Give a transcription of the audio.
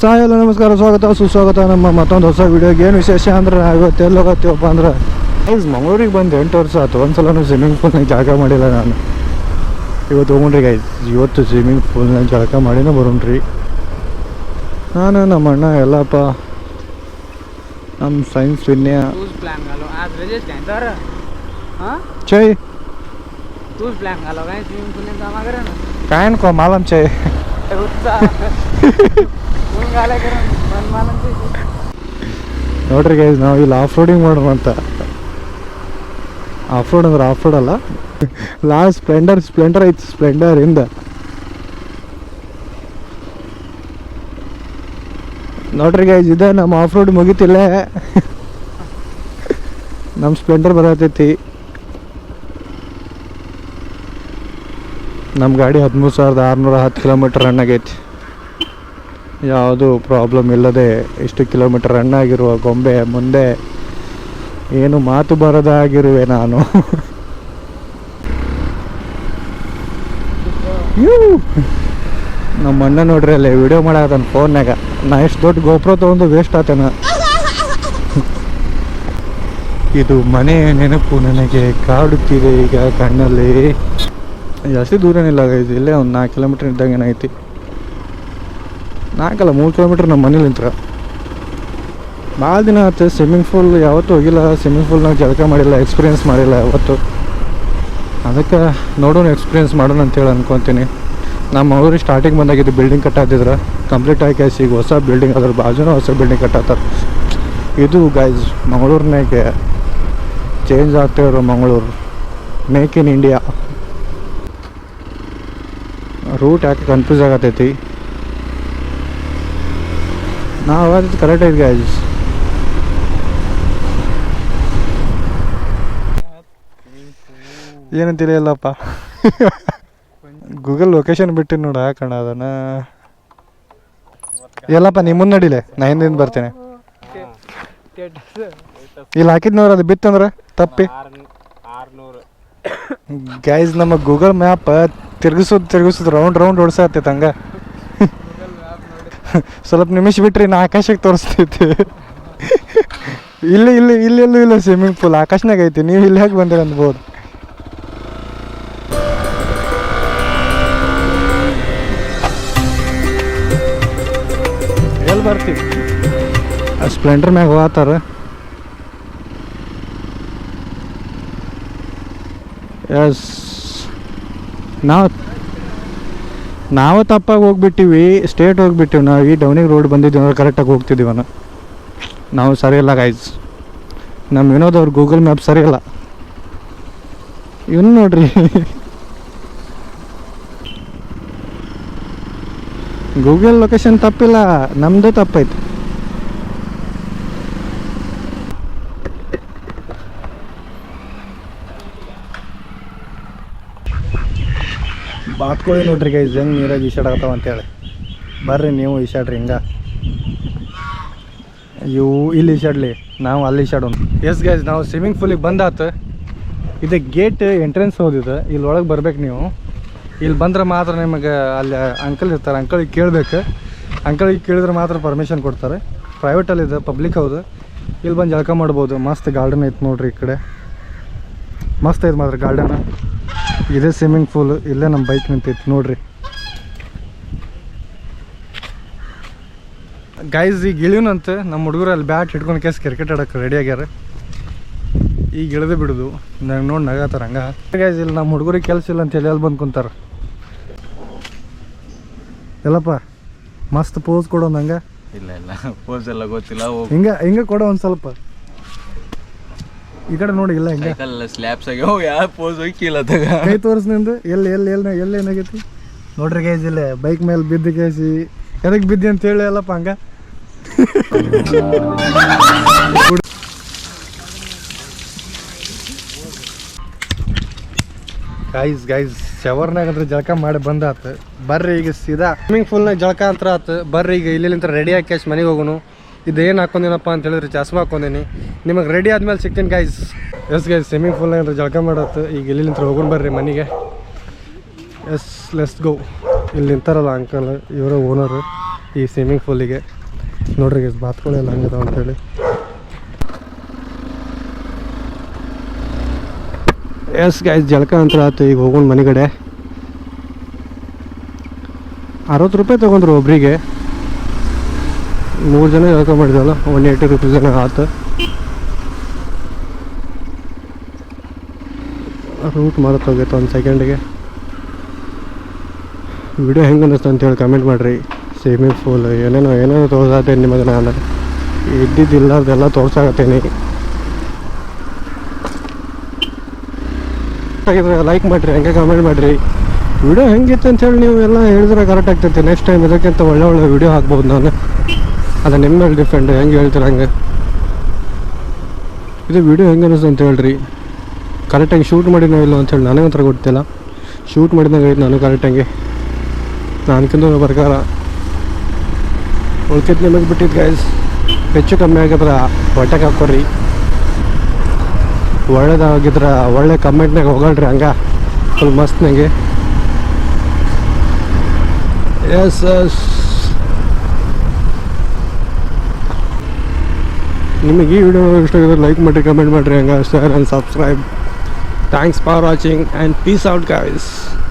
ಸಹ ಎಲ್ಲ ನಮಸ್ಕಾರ ಸ್ವಾಗತ ಸುಸ್ವಾಗತ ನಮ್ಮ ಮತ್ತೊಂದು ಹೊಸ ವಿಡಿಯೋಗೆ ಏನು ವಿಶೇಷ ಅಂದ್ರೆ ನಾವು ಇವತ್ತು ಎಲ್ಲಿ ಹೋಗತ್ತೀವಪ್ಪ ಅಂದ್ರೆ ಐಸ್ ಮಂಗಳೂರಿಗೆ ಬಂದು ಎಂಟು ವರ್ಷ ಆಯ್ತು ಒಂದು ಸಲನೂ ಸ್ವಿಮ್ಮಿಂಗ್ ಪೂಲ್ನಾಗ ಜಾಗ ಮಾಡಿಲ್ಲ ನಾನು. ಇವತ್ತು ಹೋಗ್ರಿ ಗೈಸ್ ಇವತ್ತು ಸ್ವಿಮ್ಮಿಂಗ್ ಪೂಲ್ನಾಗ ಜಳಕ ಮಾಡಿನೇ ಬರೋಣ್ರಿ. ನಾನು ನಮ್ಮ ಅಣ್ಣ ಎಲ್ಲಪ್ಪ ನಮ್ಮ ಸೈನ್ಸ್ ವಿನ್ಯ. ಚೈ ಕಾಯನ್ಕೋ ಮಾಲಮ್ ಚೈ ನೋಡ್ರಿ ಗೈಸ್ ನಾವು ಇಲ್ಲಿ ಆಫ್ ರೋಡಿಂಗ್ ಮಾಡೋಣ ಅಂತ. ಆಫ್ ರೋಡ್ ಅಂದ್ರೆ ಆಫ್ ರೋಡ್ ಅಲ್ಲ. ಲಾಸ್ಟ್ ಸ್ಪ್ಲೆಂಡರ್ ಸ್ಪ್ಲೆಂಡರ್ ಐತಿ ಸ್ಪ್ಲೆಂಡರ್ ಇಂದ. ನೋಡ್ರಿ ಗೈಸ್ ಇದೆ ನಮ್ಮ ಆಫ್ ರೋಡ್ ಮುಗಿತಿಲ್ಲ. ನಮ್ಮ ಸ್ಪ್ಲೆಂಡರ್ ಬರತೈತಿ. ನಮ್ಮ ಗಾಡಿ ಹದಿಮೂರು ಸಾವಿರದ ಆರುನೂರ ಹತ್ತು ಕಿಲೋಮೀಟರ್ ರನ್ ಆಗೈತಿ. ಯಾವುದು ಪ್ರಾಬ್ಲಮ್ ಇಲ್ಲದೆ ಇಷ್ಟು ಕಿಲೋಮೀಟರ್ ರನ್ ಆಗಿರುವ ಗೊಂಬೆ ಮುಂದೆ ಏನು ಮಾತು ಬರದಾಗಿರುವೆ ನಾನು. ನಮ್ಮ ಅಣ್ಣ ನೋಡ್ರಿ ಅಲ್ಲೇ ವಿಡಿಯೋ ಮಾಡಾಕತ್ತಾನ ಫೋನ್ನಾಗ ನಾ ಎಷ್ಟು ದೊಡ್ಡ ಗೋಪ್ರ ತೊಗೊಂಡು ವೇಸ್ಟ್ ಆತನ. ಇದು ಮನೆ ನೆನಪು ನನಗೆ ಕಾಡುತ್ತಿದೆ ಈಗ ಕಣ್ಣಲ್ಲಿ. ಜಾಸ್ತಿ ದೂರನಿಲ್ಲ ಇಲ್ಲೇ ಒಂದು ನಾಲ್ಕು ಕಿಲೋಮೀಟ್ರ್ ಇದ್ದಂಗೆ ಏನೈತಿ. ನಾಲ್ಕಲ್ಲ, ಮೂರು ಕಿಲೋಮೀಟ್ರ್ ನಮ್ಮ ಮನೇಲಿ ನಿಂತ್ರ. ಭಾಳ ದಿನ ಆಯ್ತು ಸ್ವಿಮ್ಮಿಂಗ್ ಫೂಲ್ ಯಾವತ್ತೂ ಹೋಗಿಲ್ಲ ಸ್ವಿಮ್ಮಿಂಗ್ ಪೂಲ್ನಾಗ ಜಳಕ ಮಾಡಿಲ್ಲ ಎಕ್ಸ್ಪೀರಿಯೆನ್ಸ್ ಮಾಡಿಲ್ಲ ಯಾವತ್ತು. ಅದಕ್ಕೆ ನೋಡೋಣ ಎಕ್ಸ್ಪೀರಿಯೆನ್ಸ್ ಮಾಡೋಣ ಅಂತೇಳಿ ಅನ್ಕೊತೀನಿ. ನಮ್ಮ ಊರಿಗೆ ಸ್ಟಾರ್ಟಿಂಗ್ ಬಂದಾಗಿದ್ದು ಬಿಲ್ಡಿಂಗ್ ಕಟ್ಟಾತಿದ್ರೆ. ಕಂಪ್ಲೀಟ್ ಆಗಿ ಈಗ ಹೊಸ ಬಿಲ್ಡಿಂಗ್ ಅದ್ರ ಬಾಜುನೂ ಹೊಸ ಬಿಲ್ಡಿಂಗ್ ಕಟ್ಟಾತಾರೆ. ಇದು ಗೈಸ್ ಮಂಗಳೂರಿನಾಗೆ ಚೇಂಜ್ ಆಗ್ತಾ ಇರೋ Mangaluru. Make in India route ಯಾಕೆ ಕನ್ಫ್ಯೂಸ್ ಆಗತೈತಿ? ನಾವು ಕರೆಕ್ಟ್ ಐತಿ ಗೈಸ್ ಏನಂತಿಲ್ಲ ಇಲ್ಲಪ್ಪ ಗೂಗಲ್ ಲೊಕೇಶನ್ ಬಿಟ್ಟು ನೋಡ ಹಾಕೋಣ ಅದನ್ನ. ಎಲ್ಲಪ್ಪ ನಿಮ್ಮ ಮುಂದೆ ನಡಿಲೆ. ನಾ ಹಿಂದಿಂದ ಬರ್ತೇನೆ. ಇಲ್ಲಿ ಹಾಕಿದ್ ನೋಡ್ರಿ ಅದು ಬಿತ್ತಂದ್ರೆ ತಪ್ಪಿ. ಗೈಸ್ ನಮ್ಮ ಗೂಗಲ್ ಮ್ಯಾಪ್ ತಿರ್ಗಿಸೋದು ತಿರ್ಗಿಸೋದು ರೌಂಡ್ ರೌಂಡ್ ಓಡಿಸತ್ತೈತೆ ಹಂಗ. ಸ್ವಲ್ಪ ನಿಮಿಷ ಬಿಟ್ರಿ ನಾ ಆಕಾಶಕ್ಕೆ ತೋರಿಸ್ತೈತಿ ಇಲ್ಲಿ ಇಲ್ಲಿ ಇಲ್ಲಿ ಎಲ್ಲೂ ಇಲ್ಲ ಸ್ವಿಮ್ಮಿಂಗ್ ಪೂಲ್ ಆಕಾಶನಾಗ ಐತಿ. ನೀವು ಇಲ್ಲಿ ಹೇಗೆ ಬಂದಿರ ಅನ್ಬೋದು ಎಲ್ಲಿ ಬರ್ತೀವಿ ಸ್ಪ್ಲೆಂಡರ್ ಮ್ಯಾಗ ಹೋಗ್ತಾರ. ಎಸ್ ನಾವು ನಾವು ತಪ್ಪಾಗಿ ಹೋಗ್ಬಿಟ್ಟಿವಿ ಸ್ಟೇಟ್ ಹೋಗ್ಬಿಟ್ಟಿವಿ, ನಾವು ಈ ಡೌನಿಂಗ್ ರೋಡ್ ಬಂದಿದ್ದೀವಿ ಅಂದ್ರೆ ಕರೆಕ್ಟಾಗಿ ಹೋಗ್ತಿದ್ದೀವನ ನಾವು ಸರಿಯಿಲ್ಲ ಗೈಸ್ ನಮ್ಮ ವಿನೋದ್ ಅವ್ರ ಗೂಗಲ್ ಮ್ಯಾಪ್ ಸರಿ ಇಲ್ಲ. ಇವನು ನೋಡ್ರಿ. ಗೂಗಲ್ ಲೊಕೇಶನ್ ತಪ್ಪಿಲ್ಲ ನಮ್ಮದು ತಪ್ಪೈತೆ ಬಾತ್ಕೊಳ್ಳಿ ನೋಡ್ರಿ ಗೈಸ್ ಹೆಂಗೆ ನೀರಾಗಿ ಈಸಾಡಕತ್ತಾವ ಅಂತೇಳಿ. ಬರ್ರಿ ನೀವು ಈಶಾಡ್ರಿ ಹಿಂಗ. ಇವು ಇಲ್ಲಿ ಈಸಾಡ್ಲಿ ನಾವು ಅಲ್ಲಿ ಈಸಾಡೋಣ ಎಸ್ ಗೈಸ್ ನಾವು ಸ್ವಿಮ್ಮಿಂಗ್ ಪೂಲಿಗೆ ಬಂದಾತು. ಇದು ಗೇಟ್ ಎಂಟ್ರೆನ್ಸ್ ಹೋದಿದ್ದು ಇಲ್ಲಿ ಒಳಗೆ ಬರ್ಬೇಕು ನೀವು. ಇಲ್ಲಿ ಬಂದ್ರೆ ಮಾತ್ರ ನಿಮಗೆ ಅಲ್ಲಿ ಅಂಕಲ್ ಇರ್ತಾರೆ. ಅಂಕಲಿಗೆ ಕೇಳ್ಬೇಕು. ಅಂಕಲಿಗೆ ಕೇಳಿದ್ರೆ ಮಾತ್ರ ಪರ್ಮಿಷನ್ ಕೊಡ್ತಾರೆ. ಪ್ರೈವೇಟಲ್ಲಿದೆ ಪಬ್ಲಿಕ್ ಹೌದು. ಇಲ್ಲಿ ಬಂದು ಜಳಕ ಮಾಡ್ಬೋದು. ಮಸ್ತ್ ಗಾರ್ಡನ್ ಐತೆ ನೋಡ್ರಿ ಈ ಕಡೆ. ಮಸ್ತ್ ಐತೆ ಮಾತ್ರ ಗಾರ್ಡನ್ ಇದೇ ಸ್ವಿಮ್ಮಿಂಗ್ ಪೂಲ್ ಇಲ್ಲೇ ನಮ್ಮ ಬೈಕ್ ನಿಂತೈತಿ ನೋಡ್ರಿ. ಗೈಸ್ ಈಗ ಇಳಿಯುನಂತ ನಮ್ಮ ಹುಡುಗರು ಅಲ್ಲಿ ಬ್ಯಾಟ್ ಹಿಡ್ಕೊಂಡು ಕೇಸ್ ಕ್ರಿಕೆಟ್ ಆಡಕ್ಕೆ ರೆಡಿ ಆಗ್ಯಾರ. ಈಗ ಇಳಿದು ಬಿಡುದು. ನಂಗೆ ನೋಡಿ ನಗತ್ತಾರ ಹಂಗ. ಗೈಸ್ ಇಲ್ಲಿ ನಮ್ಮ ಹುಡುಗರಿಗೆ ಕೆಲಸ ಇಲ್ಲ ಅಂತ ಹೇಳಿ ಅಲ್ಲಿ ಬಂದು ಕುಂತಾರ. ಎಲ್ಲಪ್ಪ ಮಸ್ತ್ ಪೋಸ್ ಕೊಡೋನ್ ಹಂಗ ಇಲ್ಲ ಇಲ್ಲ. ಪೋಸ್ ಎಲ್ಲ ಗೊತ್ತಿಲ್ಲ ಹಿಂಗ ಹಿಂಗ ಕೊಡೋ ಒಂದು ಸ್ವಲ್ಪ. ಈ ಕಡೆ ನೋಡಿ ಇಲ್ಲ ಹಿಂಗೆ? ಸೈಕಲ್ ಸ್ಲ್ಯಾಬ್ಸ್ ಹೋಗಿ ಯಾವ ಪೋಸ್ ಹೋಗಿಲ್ಲ ತಗ ಕೈ ತೋರಿಸ್ ನಿಂದು. ಎಲ್ಲಿ ಎಲ್ಲಿ ಎಲ್ಲಿ ಎಲ್ಲಿ ಏನಾಗೈತಿ? ನೋಡ್ರಿ ಗೈಸ್ ಇಲ್ಲೇ ಬೈಕ್ ಮೇಲೆ ಬಿದ್ದು ಕೇಸಿ ಎದಕ್ಕೆ ಬಿದ್ದಿ ಅಂತ ಹೇಳಿ ಅಲ್ಲಪ್ಪ ಹಂಗ? ಗೈಸ್ ಗೈಸ್ ಶವರ್ನಾಗ ಅಂದ್ರೆ ಜಳಕ ಮಾಡಿ ಬಂದಾತು. ಬರ್ರಿ ಈಗ ಸೀದಾ. ಸ್ವಿಮ್ಮಿಂಗ್ ಪೂಲ್ನಾಗ ಜಳಕ ಅಂತ ಆತು. ಬರ್ರಿ ಈಗ ಇಲ್ಲಿಂತ ರೆಡಿ ಆಗಿ ಕ್ಯಾಶ್ ಮನೆಗೆ ಹೋಗೋನು. ಇದೇನು ಹಾಕೊಂಡಿನಪ್ಪ ಅಂತ ಹೇಳಿದ್ರೆ ಚಸ್ಮಾ ಹಾಕೊಂಡೀನಿ. ನಿಮಗೆ ರೆಡಿ ಆದ್ಮೇಲೆ ಸಿಗ್ತೀನಿ guys yes guys swimming pool ಅಂದ್ರೆ ಜಳಕ ಮಾಡತ್ತು, ಈಗ ಇಲ್ಲಿಂದ ಹೋಗೋಣ ಬರ್ರಿ ಮನೆಗೆ. ಎಸ್ ಲೆಸ್ ಗೋ ಇಲ್ಲಿ ನಿಂತಾರಲ್ಲ ಅಂಕಲ್ ಇವರ ಓನರು ಈ ಸ್ವಿಮ್ಮಿಂಗ್ ಫೂಲಿಗೆ ನೋಡ್ರಿ ಗೈಸ್ ಬಾತ್ಗಳೆಲ್ಲ ಹಂಗಿದಾವೆ ಅಂತೇಳಿ ಎಸ್ ಗೈಸ್ ಜಳಕ ಅಂತ ಆಯ್ತು, ಈಗ ಹೋಗೋಣ ಮನೆಗಡೆ ಅರವತ್ತು ರೂಪಾಯಿ ತೊಗೊಂಡ್ರು ಒಬ್ರಿಗೆ. ಮೂರು ಜನ ಯೋಗ ಮಾಡಿದಲ್ಲ ಒನ್ ಏಯ್ಟಿ ರುಪೀಸ್ ಜನ ಆತು. ರೂಟ್ ಮಾಡತ್ ಹೋಗೈತೆ ಒಂದು ಸೆಕೆಂಡಿಗೆ ವಿಡಿಯೋ ಹೆಂಗೆ ಅನ್ನಿಸ್ತು ಅಂತೇಳಿ ಕಮೆಂಟ್ ಮಾಡಿರಿ. ಸ್ವಿಮ್ಮಿಂಗ್ ಫೂಲ್ ಏನೇನೋ ಏನೇನೋ ತೋರ್ಸಾತೇನೆ ನಿಮಗೆ ನಾನು ತೋರ್ಸಾಕತ್ತೇನೆ. ಆಗಿದ್ರೆ ಲೈಕ್ ಮಾಡಿರಿ, ಹಂಗೆ ಕಮೆಂಟ್ ಮಾಡಿರಿ. ವಿಡಿಯೋ ಹೆಂಗಿತ್ತು ಅಂತೇಳಿ ನೀವು ಎಲ್ಲ ಹೇಳಿದ್ರೆ ಕರೆಕ್ಟ್ ಆಗ್ತೈತೆ. ನೆಕ್ಸ್ಟ್ ಟೈಮ್ ಇದಕ್ಕಿಂತ ಒಳ್ಳೆ ಒಳ್ಳೆ ವಿಡಿಯೋ ಹಾಕ್ಬೋದು ನಾನು. ಅದು ನಿಮ್ಮ ಮೇಲೆ ಡಿಫೆಂಡ್ ಹೆಂಗೆ ಹೇಳ್ತೀರ ಹಂಗೆ? ಇದು ವಿಡಿಯೋ ಹೆಂಗೆ ಅನ್ನಿಸ್ತು ಅಂತ ಹೇಳ್ರಿ. ಕರೆಕ್ಟಾಗಿ ಶೂಟ್ ಮಾಡಿನೋ ಇಲ್ಲ ಅಂತೇಳಿ ನನಗೆ ಹತ್ರ ಗೊತ್ತಿಲ್ಲ. ಶೂಟ್ ಮಾಡಿದಂಗೆ ಐತೆ ನಾನು ಕರೆಕ್ಟಾಗಿ ನಾನ್ಕಿಂತ ಪ್ರಕಾರ. ಉಳ್ಕಿದ್ ನಿಮಗೆ ಬಿಟ್ಟಿದ್ದು ಗೈಸ್ ಹೆಚ್ಚು ಕಮ್ಮಿ ಆಗಿದ್ರೆ ಹೊಟ್ಟೆಗೆ ಹಾಕೋರಿ ಒಳ್ಳೇದಾಗಿದ್ರೆ ಒಳ್ಳೆ ಕಮೆಂಟ್ನಾಗ ಹೋಗಲ್ರಿ ಹಂಗೆ. ಫುಲ್ ಮಸ್ತ್ ನನಗೆ ಎಸ್ ಎಸ್ ನಿಮಗೆ ಈ ವಿಡಿಯೋ ಇಷ್ಟ ಆಗಿದ್ರೆ ಲೈಕ್ ಮಾಡಿರಿ ಕಮೆಂಟ್ ಮಾಡಿರಿ ಹಂಗೆ. Share and subscribe thanks for watching and peace out guys